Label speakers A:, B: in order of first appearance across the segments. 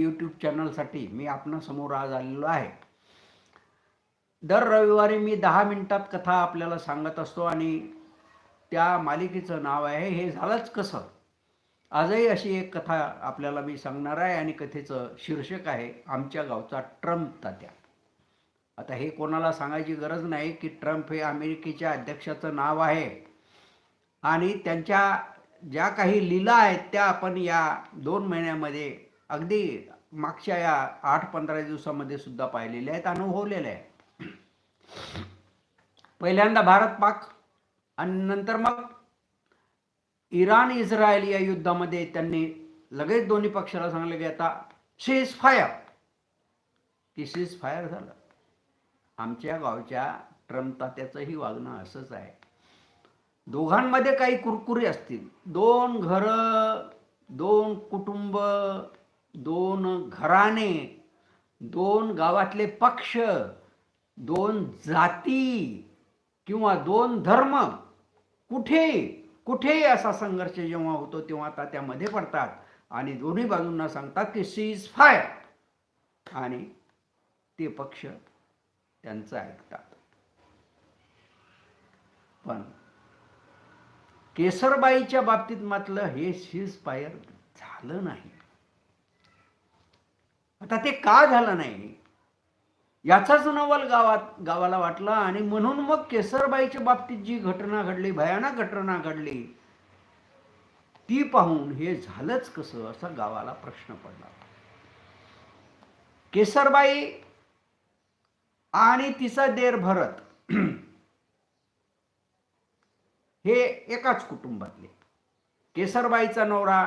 A: YouTube चॅनलसाठी मी आपणासमोर आज आलेलो आहे. दर रविवारी मी दहा मिनिटात कथा आपल्याला सांगत असतो आणि त्या मालिकेचं नाव आहे हे झालंच कसं? आजही अशी एक कथा आपल्याला मी सांगणार आहे आणि कथेचं शीर्षक आहे आमच्या गावचा ट्रम्प तात्या. आता हे कोणाला सांगायची गरज नाही की ट्रम्प हे अमेरिकेच्या अध्यक्षाचं नाव आहे. आणि त्यांच्या ज्या काही लीला आहेत त्या आपण या दोन महिन्यामध्ये अगदी मागच्या या आठ पंधरा दिवसामध्ये सुद्धा पाहिलेल्या आहेत अनुभवलेल्या आहे पहिल्यांदा भारत पाक आणि नंतर मग इराण इस्रायल या युद्धामध्ये त्यांनी लगेच दोन्ही पक्षाला सांगलं की आता सीज फायर की सीज फायर झालं. आमच्या गावच्या ट्रम्प तात्याचंही वागणं असंच आहे. दोघांमध्ये काही कुरकुरी असतील. दोन घरं दोन कुटुंब दोन घराणे दोन गावातले पक्ष दोन जाती किंवा दोन धर्म कुठे कुठेही असा संघर्ष जेव्हा होतो तेव्हा आता त्यामध्ये पडतात. आणि दोन्ही बाजूंना सांगतात की सीज फायर आणि ते पक्ष त्यांचं ऐकतात. पण केसरबाईच्या बाबतीत मात्र हे सीज फायर झालं नाही. आता ते का झालं नाही? याचाच नवल गावात गावाला वाटला आणि म्हणून मग केसरबाईच्या बाबतीत जी घटना घडली भयानक घटना घडली ती पाहून हे झालंच कसं असा गावाला प्रश्न पडला. केसरबाई आणि तिचा देर भरत हे एकाच कुटुंबातले. केसरबाईचा नवरा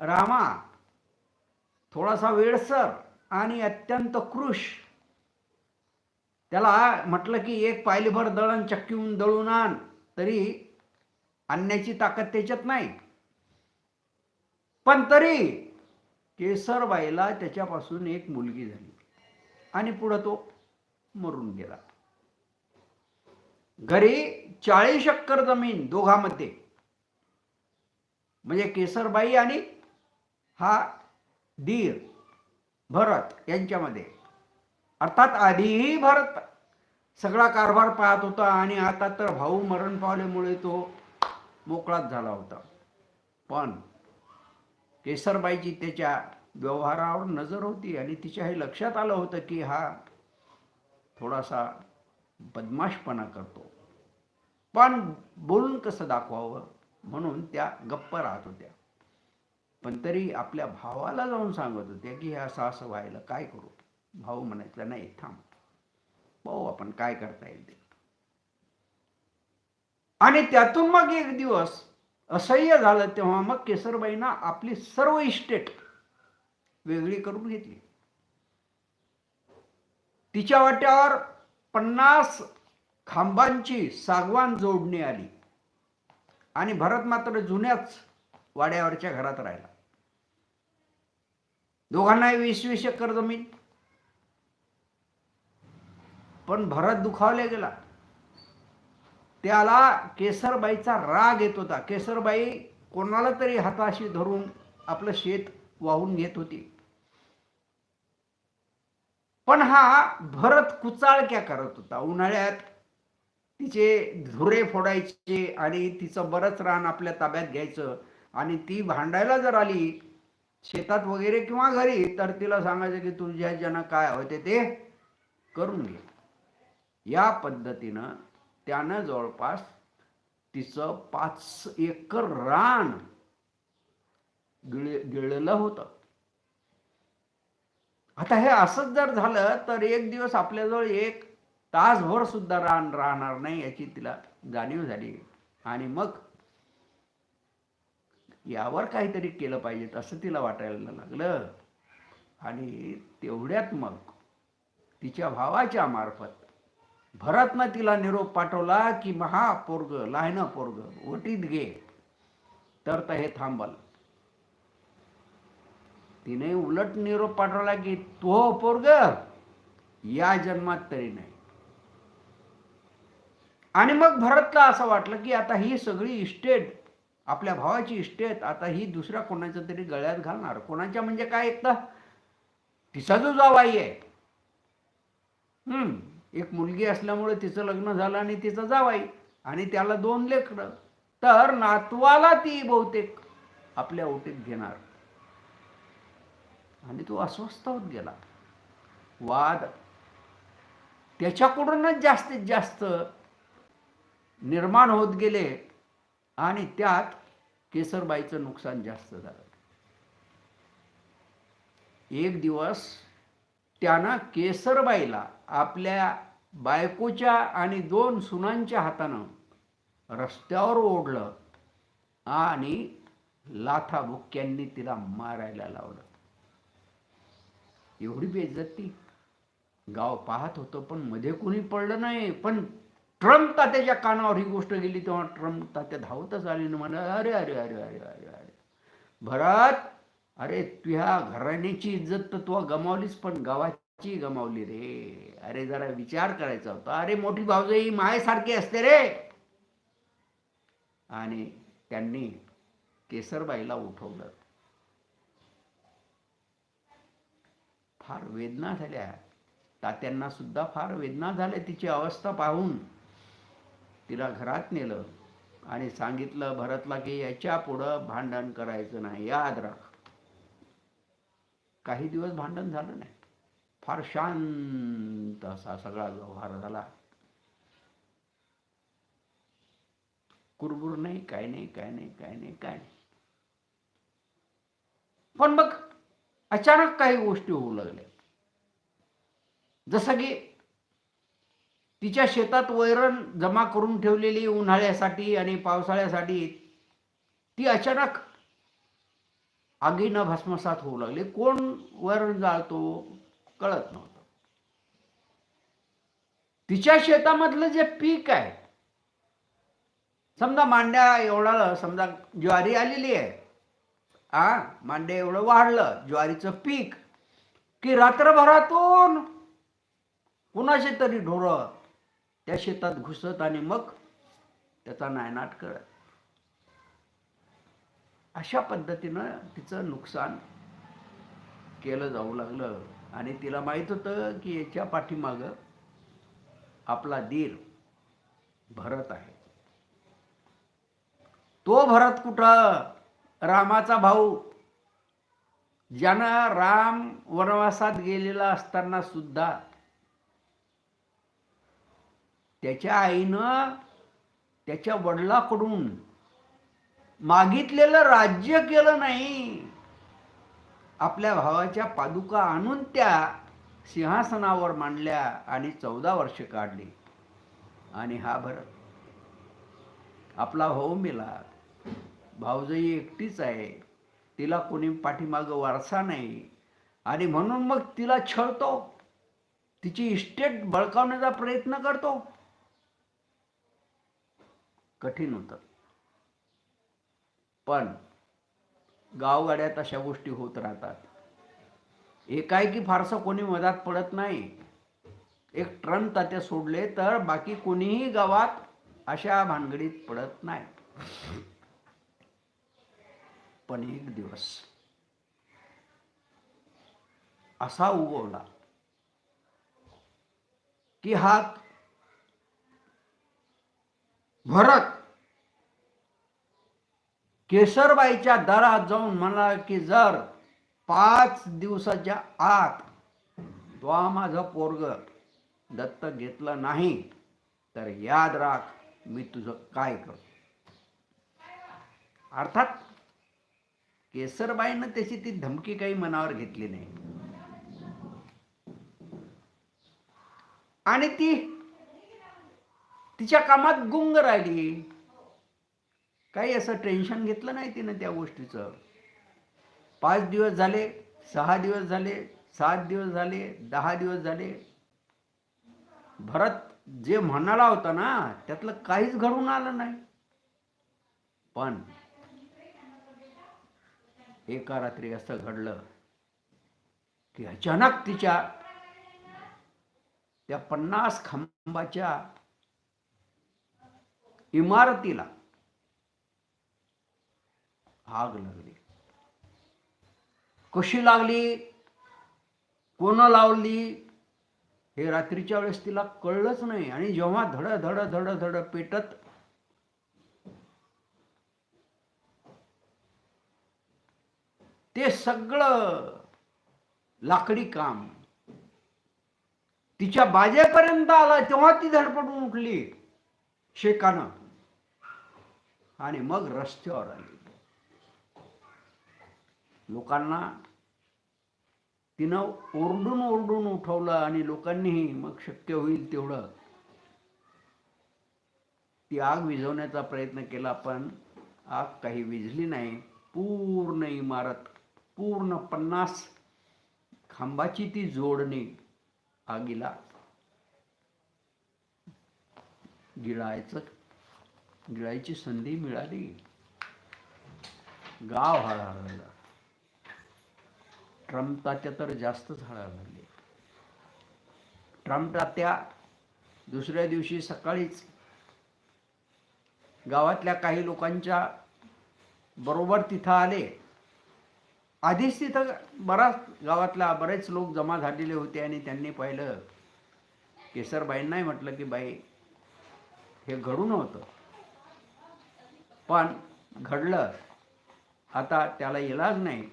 A: रामा थोडासा वेळसर आणि अत्यंत कृश. त्याला म्हटलं की एक पायलीभर दळण चक्कीहून दळून आण तरी आणण्याची ताकद त्याच्यात नाही. पण तरी केसरबाईला त्याच्यापासून एक मुलगी झाली आणि पुढं तो मरून गेला. घरी चाळीस एकर जमीन दोघांमध्ये. म्हणजे केसरबाई आणि हा दीर भरत यांच्यामध्ये. अर्थात आधीही भरत सगळा कारभार पाहत होता आणि आता तर भाऊ मरण पावल्यामुळे तो मोकळाच झाला होता. पण केसरबाईची त्याच्या व्यवहारावर नजर होती आणि तिच्या हे लक्षात आलं होतं की हा थोडासा बदमाशपणा करतो. पण बोलून कसं दाखवावं म्हणून त्या गप्प राहत होत्या. पण तरी आपल्या भावाला जाऊन सांगत होते की हे असं असं व्हायला काय करू? भाऊ म्हणायचा नाही थांब. पाहू आपण काय करता येईल ते. आणि त्यातून मग एक दिवस असह्य झालं तेव्हा मग केसरबाईंना आपली सर्व इस्टेट वेगळी करून घेतली. तिच्या वाट्यावर पन्नास खांबांची सागवान जोडणी आली. आणि भरत मात्र जुन्याच वाड्यावरच्या घरात राहिला. दोघांनाही वीस वीस एकर जमीन. पण भरत दुखावले गेला. त्याला केसरबाईचा राग येत होता. केसरबाई कोणाला तरी हाताशी धरून आपलं शेत वाहून घेत होती. पण हा भरत कुचाळक्या करत होता. उन्हाळ्यात तिचे धुरे फोडायचे आणि तिचं बरंच रान आपल्या ताब्यात घ्यायचं. आणि ती भांडायला जर आली शेतात वगैरे किंवा घरी तर तिला सांगायचं की तुझ्या ज्यांना काय होते ते करून घे. या पद्धतीनं त्यानं जवळपास तिचं पाच एकर रान गिळ गिळलं होतं. आता हे असंच जर झालं तर एक दिवस आपल्याजवळ एक तासभर सुद्धा रान राहणार नाही याची तिला जाणीव झाली. आणि मग यावर काहीतरी केलं पाहिजे असं तिला वाटायला लागलं. आणि तेवढ्यात मग तिच्या भावाच्या मार्फत भरतनं तिला निरोप पाठवला की महा पोरग लहान पोरग वटीत घे. तर तर हे थांबल. तिने उलट निरोप पाठवला की तो पोरग या जन्मात तरी नाही. आणि मग भरतला असं वाटलं की आता ही सगळी इस्टेट आपल्या भावाची इष्टेत आता ही दुसऱ्या कोणाच्या तरी गळ्यात घालणार. कोणाच्या म्हणजे काय एक तिचा जो जावाई आहे. हम्म एक मुलगी असल्यामुळे तिचं लग्न झालं आणि तिचं जावाई आणि त्याला दोन लेकरं. तर नातवाला ती बहुतेक आपल्या ओटीत घेणार. आणि तो अस्वस्थ होत गेला. वाद. त्याच्याकडूनच जास्तीत जास्त निर्माण होत गेले आणि त्यात केसरबाईचं नुकसान जास्त झालं. एक दिवस त्यांना केसरबाईला आपल्या बायकोच्या आणि दोन सुनांच्या हातानं रस्त्यावर ओढलं आणि लाथाबुक्क्यांनी तिला मारायला लावलं. एवढी बेइज्जती. गाव पाहत होतं पण मध्ये कोणी पडलं नाही. पण ट्रम्प तात्याच्या कानावर ही गोष्ट गेली तेव्हा ट्रम्प तात्या धावतच आले ना म्हणा अरे अरे अरे अरे अरे अरे भरत अरे तुझ्या घराण्याची इज्जत तर तू गमावलीस पण गावाची गमावली रे. अरे जरा विचार करायचा होता. अरे मोठी भाऊजाई मायेसारखी असते रे. आणि त्यांनी केसरबाईला उठवलं. फार वेदना झाल्या. तात्यांना सुद्धा फार वेदना झाल्या तिची अवस्था पाहून. तिला घरात नेलं आणि सांगितलं भरतला की याच्या पुढं भांडण करायचं नाही याद राख. काही दिवस भांडण झालं नाही. फार शांत असा सगळा व्यवहार झाला. कुरबुर नाही काय नाही काय नाही काय नाही काय नाही. पण मग अचानक काही गोष्टी होऊ लागल्या. जसं की तिच्या शेतात वैरण जमा करून ठेवलेली उन्हाळ्यासाठी आणि पावसाळ्यासाठी ती अचानक आगीनं भस्मसात होऊ लागली. कोण वैरण जाळतो कळत नव्हतं. तिच्या शेतामधलं जे पीक आहे समजा मांड्या एवढा समजा ज्वारी आलेली आहे आ मांड्या एवढं वाढलं ज्वारीचं पीक की रात्रभरातून कुणाचे तरी ढोरं त्या शेतात घुसत आणि मग त्याचा नायनाट करत. अशा पद्धतीनं तिचं नुकसान केलं जाऊ लागलं. आणि तिला माहीत होतं की याच्या पाठीमागं आपला दीर भरत आहे. तो भरत कुठं? रामाचा भाऊ. ज्यानं राम वनवासात गेलेला असताना सुद्धा त्याच्या आईनं त्याच्या वडिलाकडून मागितलेलं राज्य केलं नाही. आपल्या भावाच्या पादुका आणून त्या सिंहासनावर मांडल्या आणि चौदा वर्ष काढली. आणि हा भरत आपला भाऊ मेला. भाऊजाई एकटीच आहे. तिला कोणी पाठीमागं वारसा नाही. आणि म्हणून मग तिला छळतो. तिची इस्टेट बळकावण्याचा प्रयत्न करतो. कठीण होतं. पण गावगाड्यात अशा गोष्टी होत राहतात. एकाएकी फारसं कोणी मधात पडत नाही. एक ट्रन तात्या सोडले तर बाकी कोणीही गावात अशा भानगडीत पडत नाही. पण एक दिवस असा उगवला की हा भरत. केसरबाईच्या दारात जाऊन म्हणाला की जर पाच दिवसाच्या आत तो माझं पोरग दत्त घेतलं नाही तर याद राख मी तुझं काय करतो अर्थात केसरबाईनं त्याची ती धमकी काही मनावर घेतली नाही. आणि ती तिच्या कामात गुंग राहिली. काही असं टेन्शन घेतलं नाही तिनं त्या गोष्टीचं. पाच दिवस झाले सहा दिवस झाले सात दिवस झाले दहा दिवस झाले. भरत जे म्हणाला होता ना त्यातलं काहीच घडून आलं नाही. पण एका रात्री असं घडलं की अचानक तिच्या त्या पन्नास खांबाच्या इमारतीला आग लागली. कशी लागली? कोण लावली? हे रात्रीच्या वेळेस तिला कळलंच नाही. आणि जेव्हा धड धड धड धड पेटत ते सगळं लाकडी काम तिच्या बाजेपर्यंत आला तेव्हा ती धडपडून उठली. शेकानं. आणि मग रस्त्यावर आली. लोकांना तिनं ओरडून ओरडून उठवलं आणि लोकांनीही मग शक्य होईल तेवढं. ती आग विझवण्याचा प्रयत्न केला पण आग काही विझली नाही. पूर्ण इमारत पूर्ण पन्नास खांबाची ती जोडणी आगीला गिळायचं गिळायची संधी मिळाली. गाव हळहळलं ट्रम्प तात्या तर जास्तच हळहळले ट्रम्प तात्या दुसऱ्या दिवशी सकाळीच गावातल्या काही लोकांच्या बरोबर तिथं आले. आधीच तिथं बराच गावातल्या बरेच लोक जमा झालेले होते आणि त्यांनी पाहिलं. केसरबाईंनाही म्हटलं की बाई हे घडू नव्हतं. पण घडलं. आता त्याला इलाज नाही.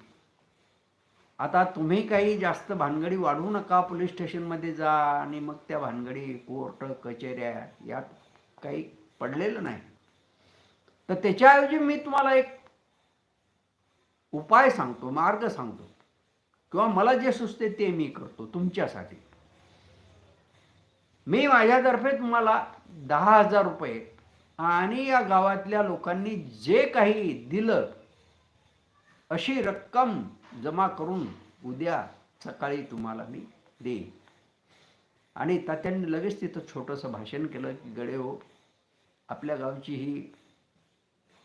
A: आता तुम्ही काही जास्त भानगडी वाढवू नका पोलीस स्टेशनमध्ये जा आणि मग त्या भानगडी कोर्ट कचेऱ्या यात काही पडलेलं नाही. तर त्याच्याऐवजी मी तुम्हाला एक उपाय सांगतो मार्ग सांगतो. किंवा मला जे सुचते ते मी करतो तुमच्यासाठी. मी माझ्यातर्फे तुम्हाला दहा हजार रुपये आणि या गावातल्या लोकांनी जे काही दिलं अशी रक्कम जमा करून उद्या सकाळी तुम्हाला मी देईन. आणि तात्यांनी लगेच तिथं छोटंसं भाषण केलं की गडे हो आपल्या गावची ही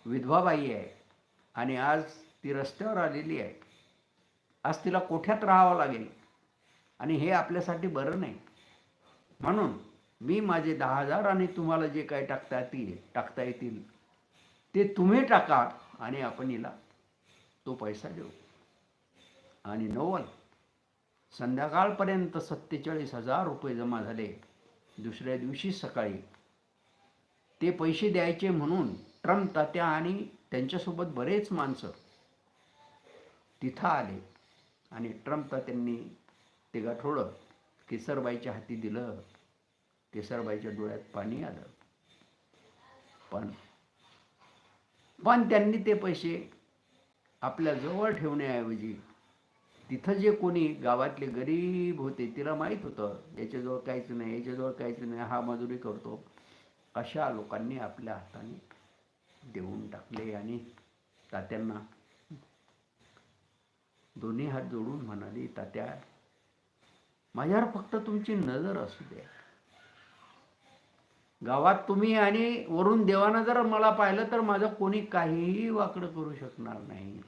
A: विधवाबाई आहे आणि आज ती रस्त्यावर आलेली आहे. आज तिला कोठ्यात राहावं लागेल? आणि हे आपल्यासाठी बरं नाही. म्हणून मी माझे दहा हजार आणि तुम्हाला जे काही टाकता येतील टाकता येतील. ते तुम्ही टाका आणि आपण हिला तो पैसा देऊ. आणि नवल संध्याकाळपर्यंत सत्तेचाळीस हजार रुपये जमा झाले. दुसऱ्या दिवशी सकाळी ते पैसे द्यायचे म्हणून ट्रम्प तात्या आणि त्यांच्यासोबत बरेच माणसं तिथं आले. आणि ट्रम्प तात्यांनी ते गाठोडं केसरबाईच्या हाती दिलं केसरबाईच्या डोळ्यात पाणी आलं. पण पण त्यांनी ते पैसे आपल्या जवळ ठेवण्याऐवजी तिथं जे कोणी गावातले गरीब होते तिला माहीत होतं याच्याजवळ काहीच नाही याच्याजवळ काहीच नाही हा मजुरी करतो अशा लोकांनी आपल्या हाताने देऊन टाकले आणि तात्यांना दोन्ही हात जोडून म्हणाली तात्या माझ्यावर फक्त तुमची नजर असू द्या. गावात तुम्ही आणि वरून देवानं जर मला पाहिलं तर माझं कोणी काहीही वाकडं करू शकणार नाही.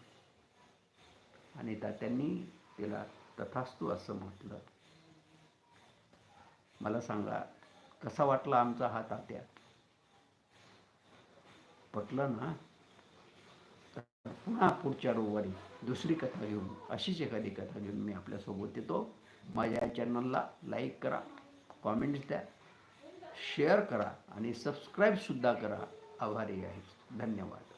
A: आणि तात्यांनी तिला तथास्तू असं म्हटलं. मला सांगा कसा वाटला आमचा हा तात्या? पटलं ना? पुन्हा पुढच्या रोवारी दुसरी कथा घेऊन अशीच एखादी कथा घेऊन मी आपल्यासोबत येतो. माझ्या चॅनलला लाईक करा कॉमेंट्स द्या शेअर करा आणि सबस्क्राईबसुद्धा करा. आभारी आहे. धन्यवाद.